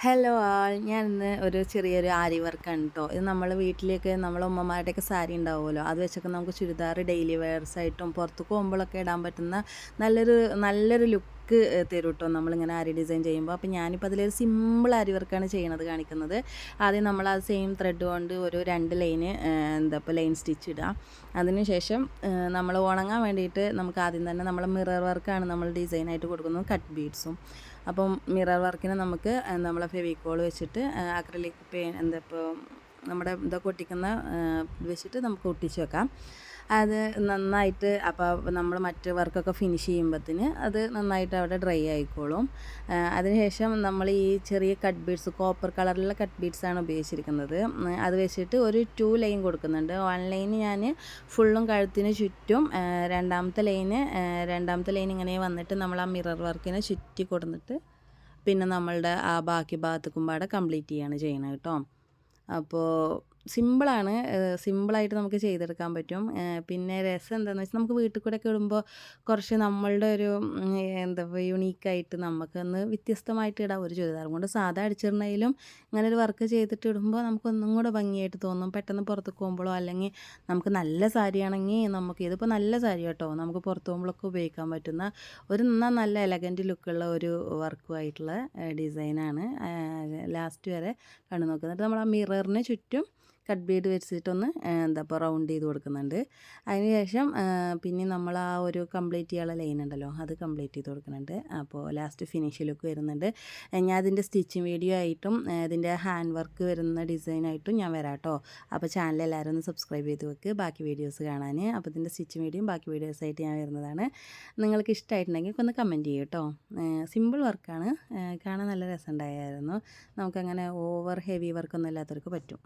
Hello ആൾ. ഞാൻ ഇന്ന് ഒരു ചെറിയൊരു ആരി വർക്കാണ് കേട്ടോ ഇത് നമ്മൾ വീട്ടിലേക്ക് നമ്മളെ ഉമ്മമാരുടെയൊക്കെ സാരി ഉണ്ടാവുമല്ലോ. അത് വെച്ചൊക്കെ നമുക്ക് ചുരിദാർ ഡെയിലി വെയർസ് ആയിട്ടും പുറത്തു പോകുമ്പോഴൊക്കെ ഇടാൻ പറ്റുന്ന നല്ലൊരു നല്ലൊരു ലുക്ക് തരും കേട്ടോ നമ്മളിങ്ങനെ ആരി ഡിസൈൻ ചെയ്യുമ്പോൾ അപ്പോൾ ഞാനിപ്പോൾ അതിലൊരു സിമ്പിൾ ആരി വർക്കാണ് ചെയ്യണത് കാണിക്കുന്നത്. ആദ്യം നമ്മൾ ആ സെയിം ത്രെഡ് കൊണ്ട് ഒരു രണ്ട് ലൈന് എന്താ ഇപ്പോൾ ലൈൻ സ്റ്റിച്ച് ഇടുക അതിനുശേഷം നമ്മൾ ഉണങ്ങാൻ വേണ്ടിയിട്ട് നമുക്ക് ആദ്യം തന്നെ നമ്മൾ മിറർ വർക്കാണ് നമ്മൾ ഡിസൈനായിട്ട് കൊടുക്കുന്നത് കട്ട് ബീഡ്സും. അപ്പം മിറർ വർക്കിന് നമുക്ക് നമ്മളെ ഫെവിക്കോൾ വെച്ചിട്ട് അക്രലിക് പെയിൻ എന്താ ഇപ്പോൾ നമ്മുടെ ഇതൊക്കെ ഒട്ടിക്കുന്ന വെച്ചിട്ട് നമുക്ക് ഒട്ടിച്ച് വെക്കാം. അത് നന്നായിട്ട് അപ്പോൾ നമ്മൾ മറ്റ് വർക്കൊക്കെ ഫിനിഷ് ചെയ്യുമ്പോഴത്തേന് അത് നന്നായിട്ട് അവിടെ ഡ്രൈ ആയിക്കോളും. അതിനുശേഷം നമ്മൾ ഈ ചെറിയ കട്ട് ബീഡ്സ് കോപ്പർ കളറിലുള്ള കട്ട് ബീഡ്സ് ആണ് ഉപയോഗിച്ചിരിക്കുന്നത്. അത് വെച്ചിട്ട് ഒരു ടു ലൈൻ കൊടുക്കുന്നുണ്ട്. വൺ ലൈൻ ഞാൻ ഫുള്ളും കഴുത്തിന് ചുറ്റും രണ്ടാമത്തെ ലൈന് രണ്ടാമത്തെ ലൈൻ ഇങ്ങനെ വന്നിട്ട് നമ്മൾ ആ മിറർ വർക്കിനെ ചുറ്റി കൊടുത്തിട്ട് പിന്നെ നമ്മളുടെ ആ ബാക്കി ഭാഗത്തേക്കും പാടെ കംപ്ലീറ്റ് ചെയ്യാണ് ചെയ്യണത് കേട്ടോ. അപ്പോൾ സിമ്പിളാണ്. സിമ്പിളായിട്ട് നമുക്ക് ചെയ്തെടുക്കാൻ പറ്റും. പിന്നെ രസം എന്താണെന്ന് വെച്ചാൽ നമുക്ക് വീട്ടിൽ കൂടെ ഒക്കെ ഇടുമ്പോൾ കുറച്ച് നമ്മളുടെ ഒരു എന്താ പറയുക യുണീക്കായിട്ട് നമുക്കൊന്ന് വ്യത്യസ്തമായിട്ട് ഇടാം. ഒരു ചുരിദാർ കൊണ്ട് സാധാ അടിച്ചിടണേലും ഇങ്ങനെ ഒരു വർക്ക് ചെയ്തിട്ട് ഇടുമ്പോൾ നമുക്കൊന്നും കൂടെ ഭംഗിയായിട്ട് തോന്നും. പെട്ടെന്ന് പുറത്ത് പോകുമ്പോഴോ അല്ലെങ്കിൽ നമുക്ക് നല്ല സാരിയാണെങ്കിൽ നമുക്ക് ഇതിപ്പോൾ നല്ല സാരി കേട്ടോ. നമുക്ക് പുറത്ത് പോകുമ്പോഴൊക്കെ ഉപയോഗിക്കാൻ പറ്റുന്ന ഒരു നല്ല എലഗന്റ് ലുക്കുള്ള ഒരു വർക്കുമായിട്ടുള്ള ഡിസൈനാണ് ലാസ്റ്റ് വരെ കണ്ടു നോക്കുന്നത് നമ്മൾ ആ മിററിന് ചുറ്റും കട്ട് ബീഡ് വെച്ചിട്ടൊന്ന് എന്താ ഇപ്പോൾ റൗണ്ട് ചെയ്ത് കൊടുക്കുന്നുണ്ട്. അതിനുശേഷം പിന്നെ നമ്മൾ ആ ഒരു കംപ്ലീറ്റ് ചെയ്യാനുള്ള ലൈൻ ഉണ്ടല്ലോ അത് കംപ്ലീറ്റ് ചെയ്ത് കൊടുക്കുന്നുണ്ട്. അപ്പോൾ ലാസ്റ്റ് ഫിനിഷ് ലുക്ക് വരുന്നുണ്ട്. ഞാൻ അതിന്റെ സ്റ്റിച്ചിങ് വീഡിയോ ആയിട്ടും ഇതിന്റെ ഹാൻഡ് വർക്ക് വരുന്ന ഡിസൈനായിട്ടും ഞാൻ വരാം കേട്ടോ. അപ്പോൾ ചാനൽ എല്ലാവരും ഒന്ന് സബ്സ്ക്രൈബ് ചെയ്ത് വെക്ക്. ബാക്കി വീഡിയോസ് കാണാൻ അപ്പോൾ ഇതിന്റെ സ്റ്റിച്ചിങ് വീഡിയോയും ബാക്കി വീഡിയോസായിട്ട് ഞാൻ വരുന്നതാണ്. നിങ്ങൾക്ക് ഇഷ്ടമായിട്ടുണ്ടെങ്കിൽ ഒന്ന് കമന്റ് ചെയ്യും കേട്ടോ. സിമ്പിൾ വർക്കാണ് കാണാൻ നല്ല രസമുണ്ടായിരുന്നു നമുക്കങ്ങനെ ഓവർ ഹെവി വർക്കൊന്നും ഇല്ലാത്തവർക്ക് പറ്റും.